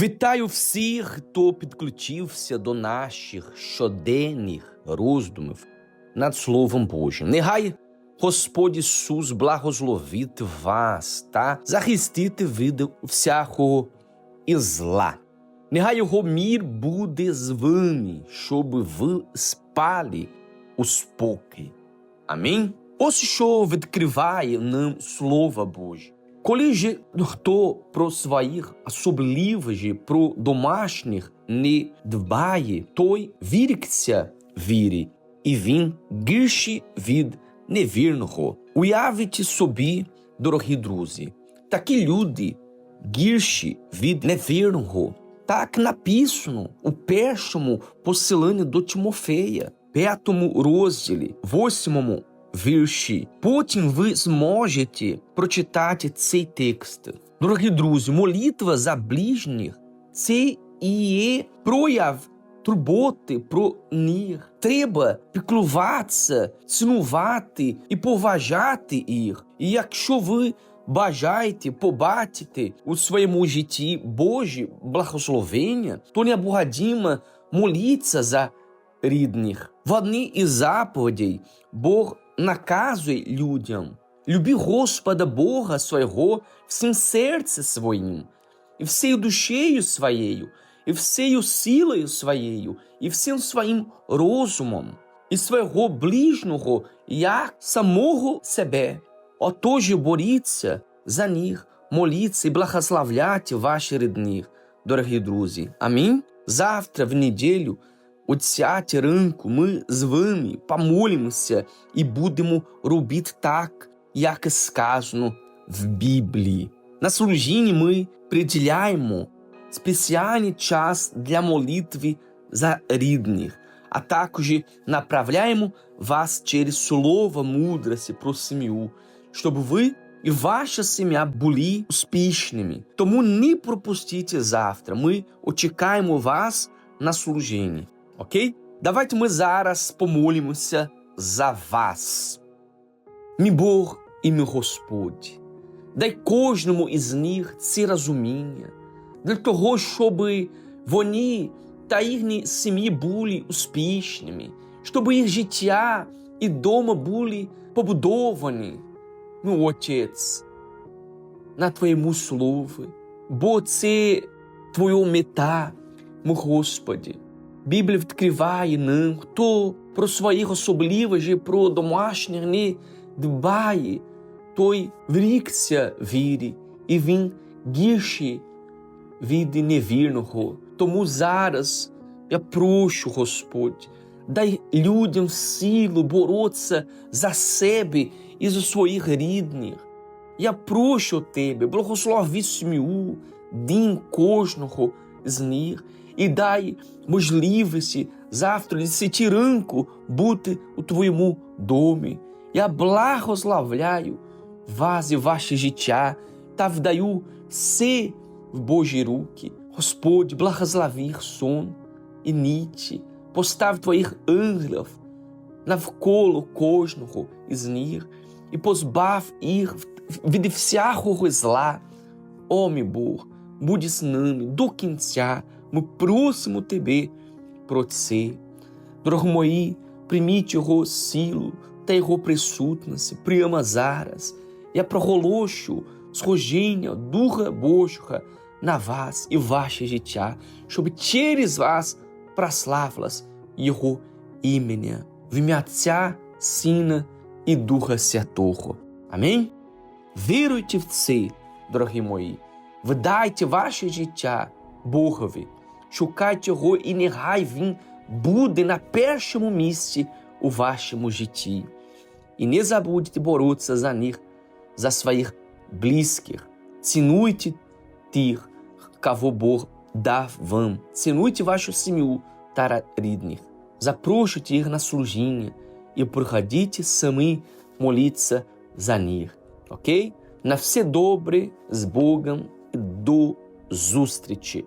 Вітаю всіх, хто підключився до наших щоденних роздумів над Словом Божим. Нехай Господь Ісус благословить вас та захистити від всякого і зла. Нехай Його мір буде з вами, щоб ви спали у спокій. Амінь. Ось що відкриває нам Слово Боже. Коли ж хто про своїх особливих, про домашніх не дбає, той віриться вірі, і він гірший від невірного. Уявіть собі, дорогі друзі, такі люди гірші від невірного. Так написано у першому посиланні до Тимофея, п'ятому розділі, восьмому вірші. Потім ви зможете прочитати цей текст. Дорогі друзі, молитва за ближніх це і є прояв турботи про них. Треба піклуватися, цінувати і поважати їх. І якщо ви бажаєте побачити у своєму житті Божі благословення, то необходимо молитися за рідних. В одній із заповідей Бог наказує людям: люби Господа Бога свого всім серцем своїм, і всією душею своєю, і всією силою своєю, і всім своїм розумом, і свого ближнього, як самого себе. Отож боріться за них, моліться і благословляйте ваші рідних, дорогі друзі. Амінь. Завтра в неділю о 10 ранку ми з вами помолимося і будемо робити так, як сказано в Біблії. На служінні ми приділяємо спеціальний час для молитви за рідних, а також направляємо вас через слово мудрості про сім'ю, щоб ви і ваша сім'я були успішними. Тому не пропустіть завтра. Ми очікаємо вас на служінні. Окей? Давайте ми зараз помолимося за вас. Мій Бог і мій Господь, дай кожному із них це розуміння, для того, щоб вони та їхні сім'ї були успішними, щоб їх життя і дома були побудовані. Мій Отець, на Твоєму слові, бо це Твоя мета, мій Господи. Біблія відкриває нам, хто про своїх особливостей, про домашніх не дбає, той врікся вірі, і він гірший від невірного. Тому зараз я прошу, Господь, дай людям силу боротися за себе і за своїх рідних. Я прошу тебе, благослови сім'ю, дім кожного з них і дай можливості завтра десяті ранку бути у твоєму домі. Я благословляю вас і ваше життя та вдаю все в Божі руки. Господь, благослови їх сон і ніч, постав твоїх ангелів навколо кожного із них і позбав їх від всякого зла. О, мій Бог, будь з нами до кінця. Ми просимо Тебе про це. Дорогі мої, прийміть Його силу та Його присутність прямо зараз. Я проголошую схожіння Духа Божого на вас і ваше життя, щоб через вас прославилось Його імені, в ім'я Отця, Сина і Духа Святого. Амінь. Віруйте в це, шукайте його і нехай Він буде на першому місці у вашому житті. І не забудьте боротися за них, за своїх близьких. Цінуйте тих, кого Бог дав вам. Цінуйте вашу сім'ю та рідних. Запрошуйте їх на служіння і приходіть самі молитися за них. Окей? На все добре з Богом і до зустрічі.